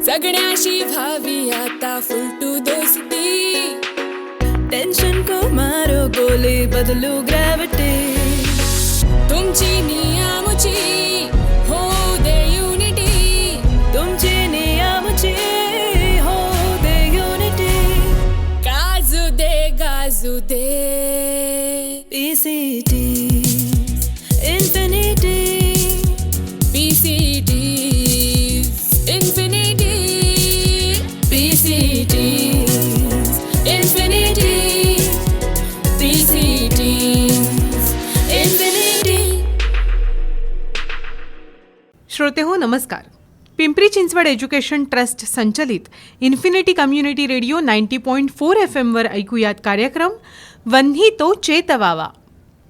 जगण्याशी व्हावी आता फुलटू दोस्ती टेंशन को मारो गोली बदलू ग्रॅव्हिटी तुमची नियमची इन्फिनिटी श्रोते हो नमस्कार. पिंपरी चिंचवड एज्युकेशन ट्रस्ट संचलित infinity community radio ninety point four F एमवर ऐकूयात कार्यक्रम वन्ही तो चेतवावा.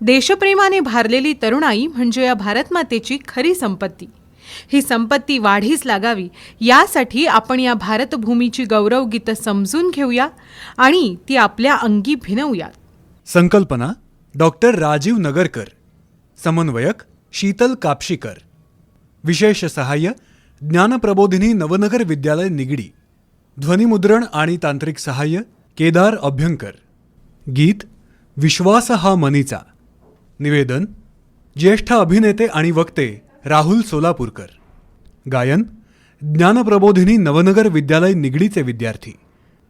देशप्रेमाने भारलेली तरुणाई म्हणजे या भारतमातेची खरी संपत्ती. ही संपत्ती वाढीस लागावी. यासाठी आपण या भारतभूमीची गौरवगीतं समजून घेऊया आणि ती आपल्या अंगी भिनवूयात. संकल्पना डॉक्टर राजीव नगरकर. समन्वयक शीतल कापशीकर. विशेष सहाय्य ज्ञानप्रबोधिनी नवनगर विद्यालय निगडी. ध्वनिमुद्रण आणि तांत्रिक सहाय्य केदार अभ्यंकर. गीत विश्वास हा मनीचा. निवेदन ज्येष्ठ अभिनेते आणि वक्ते राहुल सोलापूरकर. गायन ज्ञानप्रबोधिनी नवनगर विद्यालय निगडीचे विद्यार्थी.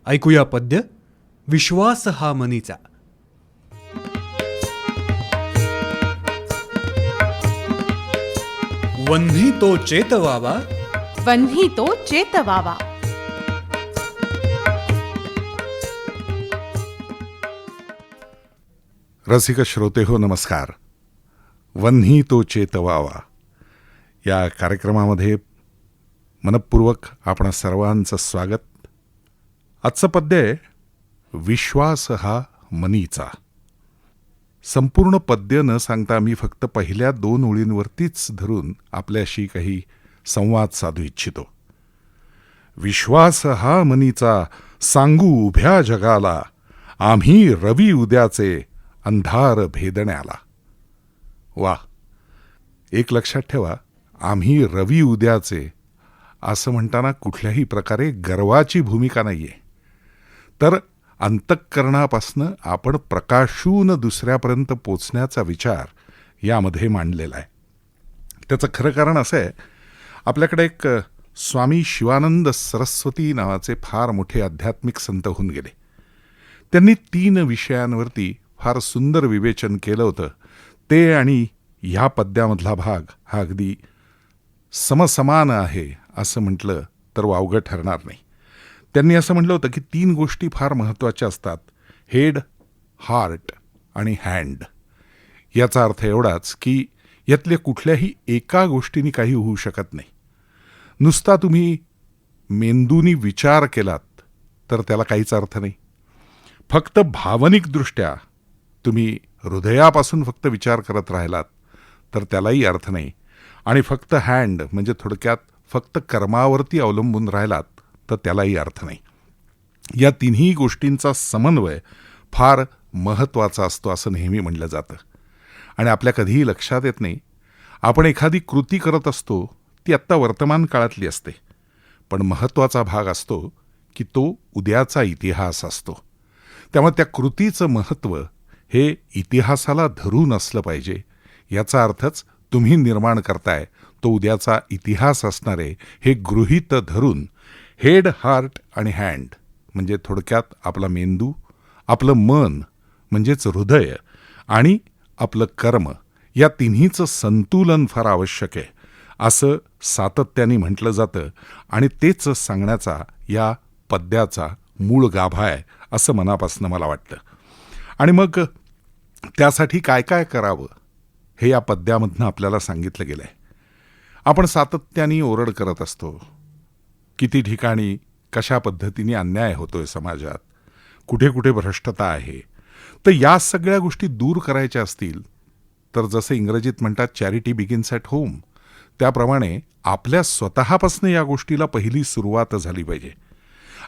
ऐकूया पद्य विश्वास हा मनीचा. वन्ही तो चेतवावा वन्ही तो चेतवावा रसिक श्रोते हो नमस्कार. वन्ही तो चेतवावा या कार्यक्रमामध्ये मनपूर्वक आपण सर्वांचं स्वागत. आजचं पद्य आहे विश्वास हा मनीचा. संपूर्ण पद्य न सांगता मी फक्त पहिल्या दोन ओळींवरतीच धरून आपल्याशी काही संवाद साधू इच्छितो. विश्वास हा मनीचा सांगू उभ्या जगाला आम्ही रवी उद्याचे अंधार भेदण्याला. वा एक लक्षात ठेवा आम्ही रवी उद्याचे. असं म्हणताना कुठल्याही प्रकारे गर्वाची भूमिका नाहीये. तर अंतःकरणापासनं आपण प्रकाशून दुसऱ्यापर्यंत पोचण्याचा विचार यामध्ये मांडलेला आहे. त्याचं खरं कारण असं आहे आपल्याकडे एक स्वामी शिवानंद सरस्वती नावाचे फार मोठे आध्यात्मिक संत होऊन गेले. त्यांनी तीन विषयांवरती फार सुंदर विवेचन केलं होतं. ते आणि ह्या पद्यामधला भाग हा अगदी समसमान आहे असं म्हटलं तर वावगं ठरणार नाही. त्यांनी असं म्हटलं होतं की तीन गोष्टी फार महत्त्वाच्या असतात. हेड हार्ट आणि हँड. याचा अर्थ एवढाच की यातल्या कुठल्याही एका गोष्टीने काही होऊ शकत नाही. नुसता तुम्ही मेंदूनी विचार केलात तर त्याला काहीच अर्थ नाही. फक्त भावनिकदृष्ट्या तुम्ही हृदयापासून फक्त विचार करत राहिलात तर त्यालाही अर्थ नाही. आणि फक्त हँड म्हणजे थोडक्यात फक्त कर्मावरती अवलंबून राहिलात तर त्यालाही अर्थ नाही. या तिन्ही गोष्टींचा समन्वय फार महत्त्वाचा असतो असं नेहमी म्हणलं जातं. आणि आपल्या कधीही लक्षात येत नाही आपण एखादी कृती करत असतो ती आत्ता वर्तमान काळातली असते. पण महत्त्वाचा भाग असतो की तो उद्याचा इतिहास असतो. त्यामुळे त्या कृतीचं महत्त्व हे इतिहासाला धरून असलं पाहिजे याचा अर्थच तुम्ही निर्माण करताय तो उद्याचा इतिहास असणारे हे गृहीत धरून हेड हार्ट आणि हँड म्हणजे थोडक्यात आपला मेंदू आपलं मन म्हणजेच हृदय आणि आपलं कर्म या तिन्हीचं संतुलन फार आवश्यक आहे. असं सातत्याने म्हटलं जातं आणि तेच सांगण्याचा या पद्याचा मूळ गाभा आहे असं मनापासून मला वाटतं. आणि मग त्यासाठी काय काय करावं? हे या पद्यामधनं आपल्याला सांगितलं गेलं आहे आपण सातत्याने ओरड करत असतो. किती ठिकाणी कशा पद्धतीने अन्याय होतोय समाजात? कुठे कुठे भ्रष्टता आहे? तर या सगळ्या गोष्टी दूर करायच्या असतील तर जसं इंग्रजीत म्हणतात चॅरिटी बिगिन्स ॲट होम त्याप्रमाणे आपल्या स्वतःपासून या गोष्टीला पहिली सुरुवात झाली पाहिजे.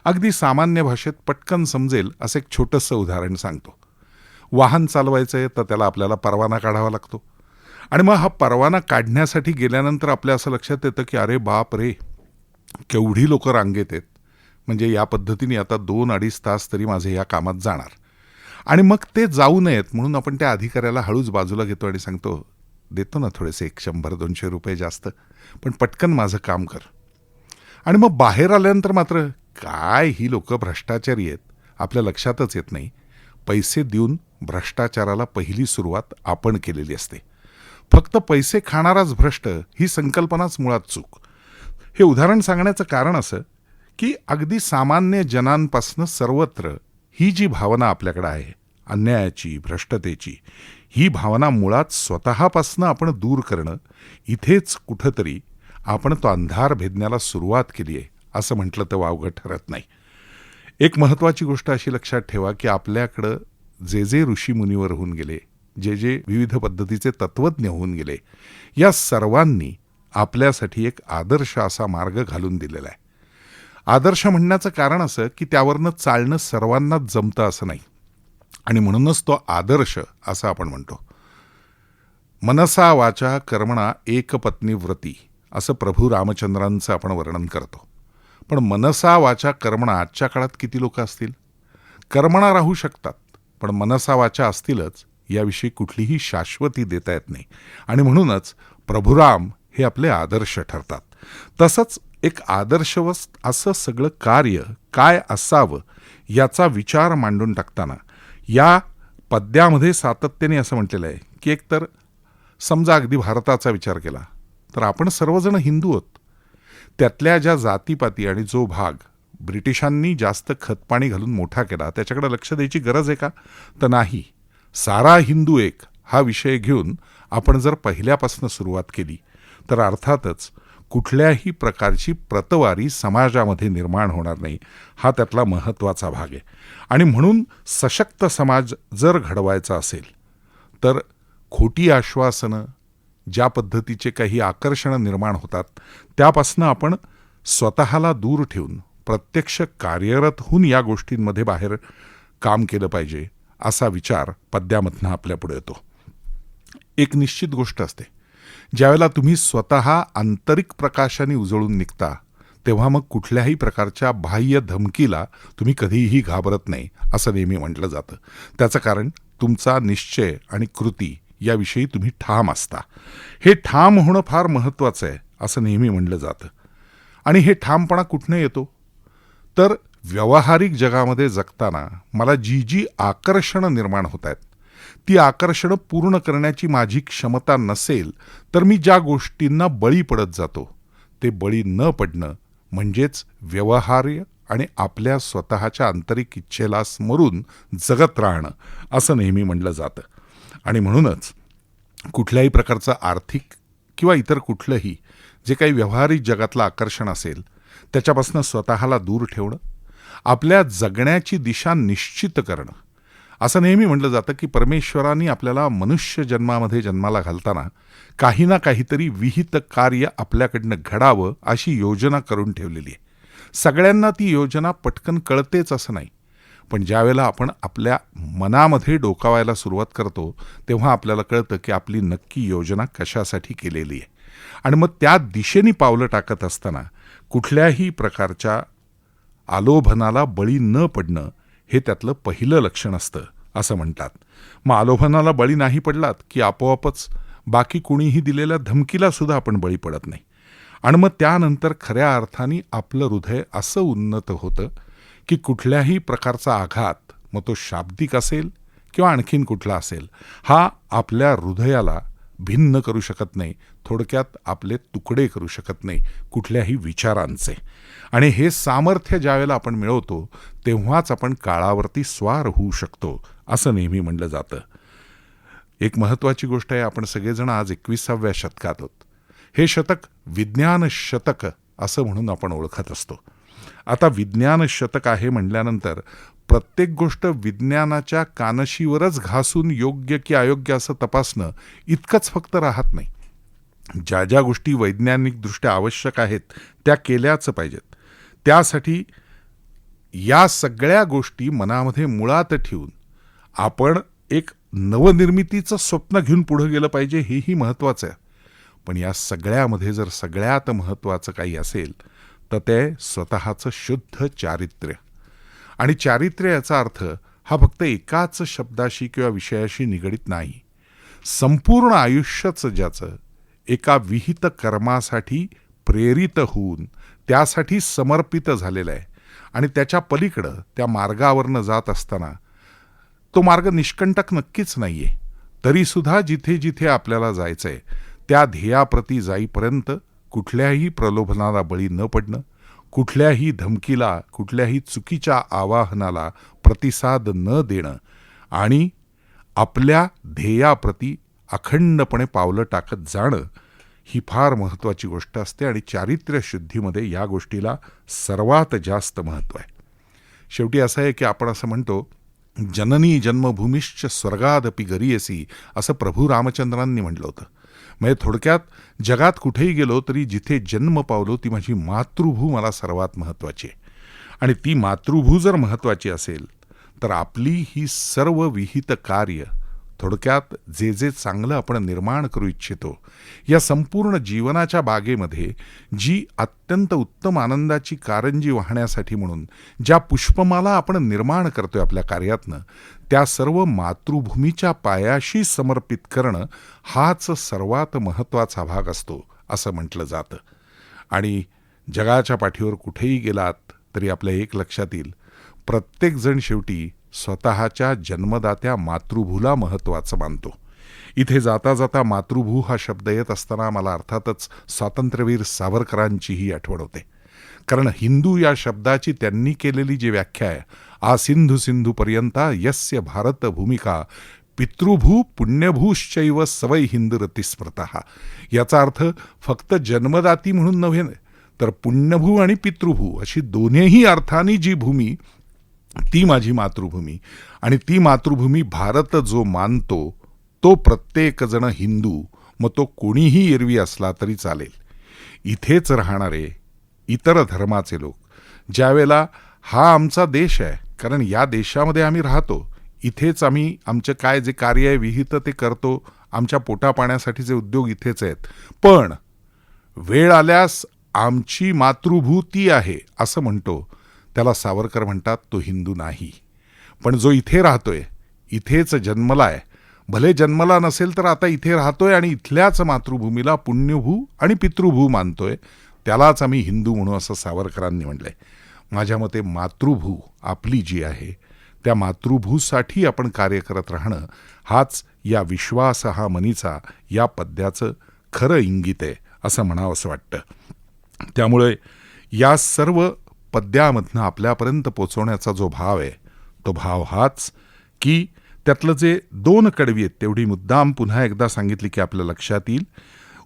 अगदी सामान्य भाषेत पटकन समजेल असं एक छोटंसं उदाहरण सांगतो. वाहन चालवायचं आहे तर त्याला आपल्याला परवाना काढावा लागतो. आणि मग हा परवाना काढण्यासाठी गेल्यानंतर आपल्या असं लक्षात येतं की अरे बाप रे केवढी लोक रांगेत आहेत. म्हणजे या पद्धतीने आता दोन अडीच तास तरी माझे या कामात जाणार. आणि मग ते जाऊ नयेत म्हणून आपण त्या अधिकाऱ्याला हळूच बाजूला घेतो आणि सांगतो देतो ना थोडेसे एक शंभर दोनशे रुपये जास्त पण पटकन माझं काम कर. आणि मग बाहेर आल्यानंतर मात्र काय ही लोकं भ्रष्टाचारी आहेत आपल्या लक्षातच येत नाही. पैसे देऊन भ्रष्टाचाराला पहिली सुरुवात आपण केलेली असते. फक्त पैसे खाणाराच भ्रष्ट ही संकल्पनाच मुळात चूक. हे उदाहरण सांगण्याचं कारण असं की अगदी सामान्य जनांपासनं सर्वत्र ही जी भावना आपल्याकडे आहे अन्यायाची भ्रष्टतेची ही भावना मुळात स्वतःपासनं आपण दूर करणं इथेच कुठंतरी आपण तो अंधार भेदण्याला सुरुवात केली आहे असं म्हटलं तर वावगं ठरत नाही. एक महत्त्वाची गोष्ट अशी लक्षात ठेवा की आपल्याकडं जे जे ऋषीमुनीवर होऊन गेले जे जे विविध पद्धतीचे तत्वज्ञ होऊन गेले या सर्वांनी आपल्यासाठी एक आदर्श असा मार्ग घालून दिलेला आहे. आदर्श म्हणण्याचं कारण असं की त्यावरनं चालणं सर्वांनाच जमतं असं नाही. आणि म्हणूनच तो आदर्श असं आपण म्हणतो. मनसा वाचा कर्मणा एकपत्नी व्रती असं प्रभू रामचंद्रांचं आपण वर्णन करतो. पण मनसा वाचा कर्मणा आजच्या काळात किती लोक असतील? कर्मणा राहू शकतात पण मनसा वाचा असतीलच. याविषयी कुठलीही शाश्वती देता येत नाही. आणि म्हणूनच प्रभुराम हे आपले आदर्श ठरतात. तसंच एक आदर्शवस्त असं सगळं कार्य काय असावं याचा विचार मांडून टाकताना या पद्यामध्ये सातत्याने असं म्हटलेलं आहे की एकतर समजा अगदी भारताचा विचार केला तर आपण सर्वजण हिंदू आहोत. त्यातल्या ज्या जातीपाती आणि जो भाग ब्रिटिशांनी जास्त खतपाणी घालून मोठा केला त्याच्याकडे लक्ष द्यायची गरज आहे का? तर नाही. सारा हिंदू एक हा विषय घेऊन आपण जर पहिल्यापासून सुरुवात केली तर अर्थातच कुठल्याही प्रकारची प्रतवारी समाजामध्ये निर्माण होणार नाही. हा त्यातला महत्त्वाचा भाग आहे. आणि म्हणून सशक्त समाज जर घडवायचा असेल तर खोटी आश्वासनं ज्या पद्धतीचे काही आकर्षणं निर्माण होतात त्यापासनं आपण स्वतःला दूर ठेवून प्रत्यक्ष कार्यरत होऊन या गोष्टींमध्ये बाहेर काम केलं पाहिजे. असा विचार पद्यामधनं आपल्यापुढे येतो. एक निश्चित गोष्ट असते. ज्यावेळेला तुम्ही स्वतः आंतरिक प्रकाशाने उजळून निघता तेव्हा मग कुठल्याही प्रकारच्या बाह्य धमकीला तुम्ही कधीही घाबरत नाही असं नेहमी म्हटलं जातं. त्याचं कारण तुमचा निश्चय आणि कृती याविषयी तुम्ही ठाम असता. हे ठाम होणं फार महत्त्वाचं आहे असं नेहमी म्हणलं जातं. आणि हे ठामपणा कुठनं येतो? तर व्यावहारिक जगामध्ये जगताना मला जी जी आकर्षणं निर्माण होत आहेत ती आकर्षणं पूर्ण करण्याची माझी क्षमता नसेल तर मी ज्या गोष्टींना बळी पडत जातो ते बळी न पडणं म्हणजेच व्यवहार्य आणि आपल्या स्वतःच्या आंतरिक इच्छेला स्मरून जगत राहणं असं नेहमी म्हणलं जातं. आणि म्हणूनच कुठल्याही प्रकारचं आर्थिक किंवा इतर कुठलंही जे काही व्यावहारिक जगातलं आकर्षण असेल त्याच्यापासून स्वतःला दूर ठेवणं आपल्या जगण्याची दिशा निश्चित करणं. असं नेहमी म्हटलं जातं की परमेश्वरांनी आपल्याला मनुष्य जन्मामध्ये जन्माला घालताना काही ना काहीतरी विहित कार्य आपल्याकडनं घडावं अशी योजना करून ठेवलेली आहे. सगळ्यांना ती योजना पटकन कळतेच असं नाही. पण ज्यावेळेला आपण आपल्या मनामध्ये डोकावायला सुरुवात करतो तेव्हा आपल्याला कळतं की आपली नक्की योजना कशासाठी केलेली आहे. आणि मग त्या दिशेने पावलं टाकत असताना कुठल्याही प्रकारच्या आलोभनाला बळी न पडणं हे त्यातलं पहिलं लक्षण असतं असं म्हणतात. मग आलोभनाला बळी नाही पडलात की आपोआपच बाकी कुणीही दिलेल्या धमकीला सुद्धा आपण बळी पडत नाही. आणि मग त्यानंतर खऱ्या अर्थाने आपलं हृदय असं उन्नत होतं की कुठल्याही प्रकारचा आघात मग तो शाब्दिक असेल किंवा आणखीन कुठला असेल हा आपल्या हृदयाला भिन्न करू शकत नाही. थोडक्यात आपले तुकडे करू शकत नाही. कुठल्याही विचारांचे. आणि हे सामर्थ्य ज्यावेळेला आपण मिळवतो तेव्हाच आपण काळावरती स्वार होऊ शकतो असं नेहमी म्हणलं जातं. एक महत्त्वाची गोष्ट आहे आपण सगळेजण आज एकविसाव्या शतकात आहोत. हे शतक विज्ञान शतक असं म्हणून आपण ओळखत असतो. आता विज्ञान शतक आहे म्हटल्यानंतर प्रत्येक गोष्ट विज्ञानाच्या कानशीवरच घासून योग्य की अयोग्य असं तपासणं इतकंच फक्त राहत नाही. ज्या ज्या गोष्टी वैज्ञानिकदृष्ट्या आवश्यक आहेत त्या केल्याच पाहिजेत. त्यासाठी या सगळ्या गोष्टी मनामध्ये मुळात ठेवून आपण एक नवनिर्मितीचं स्वप्न घेऊन पुढं गेलं पाहिजे हेही महत्त्वाचं आहे. पण या सगळ्यामध्ये जर सगळ्यात महत्त्वाचं काही असेल तर ते स्वतःचं शुद्ध चारित्र्य. आणि चारित्र्य याचा अर्थ हा फक्त एकाच शब्दाशी किंवा विषयाशी निगडीत नाही. संपूर्ण आयुष्यच ज्याचं एका विहित कर्मासाठी प्रेरित होऊन त्यासाठी समर्पित झालेलं आहे आणि त्याच्या पलीकडं त्या मार्गावरनं जात असताना तो मार्ग निष्कंटक नक्कीच नाहीये. तरीसुद्धा जिथे जिथे आपल्याला जायचंय त्या ध्येयाप्रती जाईपर्यंत कुठल्याही प्रलोभनाला बळी न पडणं कुठल्याही धमकीला कुठल्याही चुकीच्या आवाहनाला प्रतिसाद न देणं आणि आपल्या ध्येयाप्रती अखंडपणे पावलं टाकत जाणं ही फार महत्त्वाची गोष्ट असते आणि चारित्र्य शुद्धीमध्ये या गोष्टीला सर्वात जास्त महत्त्व आहे. शेवटी असं आहे की आपण असं म्हणतो जननी जन्मभूमीश्च स्वर्गादपि गरीयसी असं प्रभू रामचंद्रांनी म्हटलं होतं. म्हणजे थोडक्यात जगात कुठेही गेलो तरी जिथे जन्म पावलो ती माझी मातृभू मला सर्वात महत्त्वाची आहे. आणि ती मातृभू जर महत्त्वाची असेल तर आपली ही सर्व विहित कार्य थोडक्यात जे जे चांगलं आपण निर्माण करू इच्छितो या संपूर्ण जीवनाच्या बागेमध्ये जी अत्यंत उत्तम आनंदाची कारंजी वाहण्यासाठी म्हणून ज्या पुष्पमाला आपण निर्माण करतोय आपल्या कार्यातनं त्या सर्व मातृभूमीच्या पायाशी समर्पित करणं हाच सर्वात महत्त्वाचा भाग असतो असं म्हटलं जातं. आणि जगाच्या पाठीवर कुठेही गेलात तरी आपल्या एक लक्षात येईल प्रत्येकजण शेवटी स्वतःच्या जन्मदात्या मातृभूला महत्त्वाचं मानतो. इथे जाता जाता मातृभू हा शब्द येत असताना मला अर्थातच स्वातंत्र्यवीर सावरकरांचीही आठवण होते. कारण हिंदू या शब्दाची त्यांनी केलेली जी व्याख्या आहे आ सिंधू सिंधूपर्यंता यस्य भारत भूमिका पितृभू पुण्यभूश्चैव सवय हिंदरती याचा अर्थ फक्त जन्मदाती म्हणून नव्हे तर पुण्यभू आणि पितृभू अशी दोन्हीही अर्थाने जी भूमी ती माझी मातृभूमी. आणि ती मातृभूमी भारत जो मानतो तो प्रत्येकजण हिंदू मग तो कोणीही एरवी असला तरी चालेल. इथेच राहणारे इतर धर्माचे लोक ज्यावेळेला हा आमचा देश आहे कारण या देशामध्ये आम्ही राहतो इथेच आम्ही आमचं काय जे कार्य आहे विहित ते करतो आमच्या पोटापाण्यासाठीचे उद्योग इथेच आहेत. पण वेळ आल्यास आमची मातृभूती आहे असं म्हणतो. त्याला सावरकर म्हणतात तो हिंदू नाही. पण जो इथे राहतोय इथेच जन्मला आहे भले जन्मला नसेल तर आता इथे राहतोय आणि इथल्याच मातृभूमीला पुण्यभू आणि पितृभू मानतोय. त्यालाच आम्ही हिंदू म्हणू असं सावरकरांनी म्हटलंय माझ्या मते मातृभू आपली जी आहे त्या मातृभूसाठी आपण कार्य करत राहणं हाच या विश्वास हा मनीचा या पद्याचं खरं इंगित आहे असं म्हणावंसं वाटतं. त्यामुळे या सर्व पद्यामधनं आपल्यापर्यंत पोचवण्याचा जो भाव आहे तो भाव हाच की त्यातलं जे दोन कडवी आहेत तेवढी मुद्दाम पुन्हा एकदा सांगितली की आपल्या लक्षात येईल.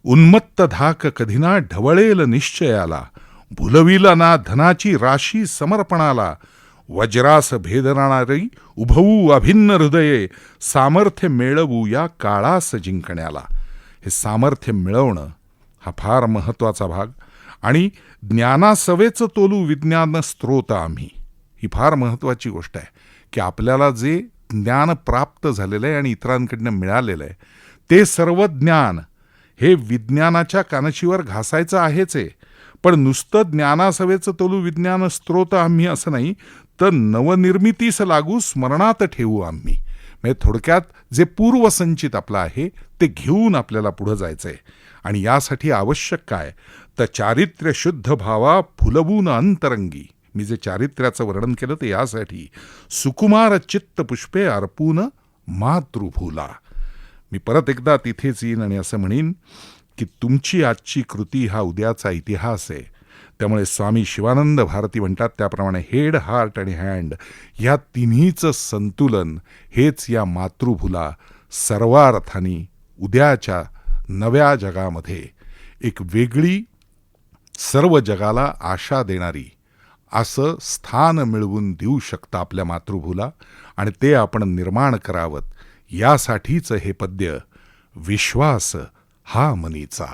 उन्मत्त धाक कधीना ढवळेल निश्चयाला भुलविला ना धनाची राशी समर्पणाला वज्रास भेदणारी उभवू अभिन्न हृदये सामर्थ्य मिळवू या काळास जिंकण्याला. हे सामर्थ्य मिळवणं हा फार महत्त्वाचा भाग. आणि ज्ञानासवेचं तोलू विज्ञान स्त्रोत आम्ही. ही फार महत्त्वाची गोष्ट आहे की आपल्याला जे ज्ञान प्राप्त झालेलं आहे आणि इतरांकडनं मिळालेलं आहे ते सर्व ज्ञान हे विज्ञानाच्या कानशीवर घासायचं आहेच आहे. पण नुसतं ज्ञानासवेचं तोलू विज्ञान स्त्रोत आम्ही असं नाही तर नवनिर्मितीस लागू स्मरणात ठेवू आम्ही. म्हणजे थोडक्यात जे पूर्वसंचित आपलं आहे ते घेऊन आपल्याला पुढं जायचं आहे. आणि यासाठी आवश्यक काय? तर चारित्र्य शुद्ध भावा फुलवून अंतरंगी. मी जे चारित्र्याचं वर्णन केलं ते यासाठी. सुकुमार चित्त पुष्पे अर्पून मातृभूला. मी परत एकदा तिथेच येईन आणि असं म्हणेन की तुमची आजची कृती हा उद्याचा इतिहास आहे. त्यामुळे स्वामी शिवानंद भारती म्हणतात त्याप्रमाणे हेड हार्ट आणि हँड ह्या तिन्हीचं संतुलन हेच या मातृभूला सर्वार्थानी उद्याच्या नव्या जगामध्ये एक वेगळी सर्व जगाला आशा देणारी असं स्थान मिळवून देऊ शकतं आपल्या मातृभूला आणि ते आपण निर्माण करावं यासाठीचं हे पद्य विश्वास हा मनीचा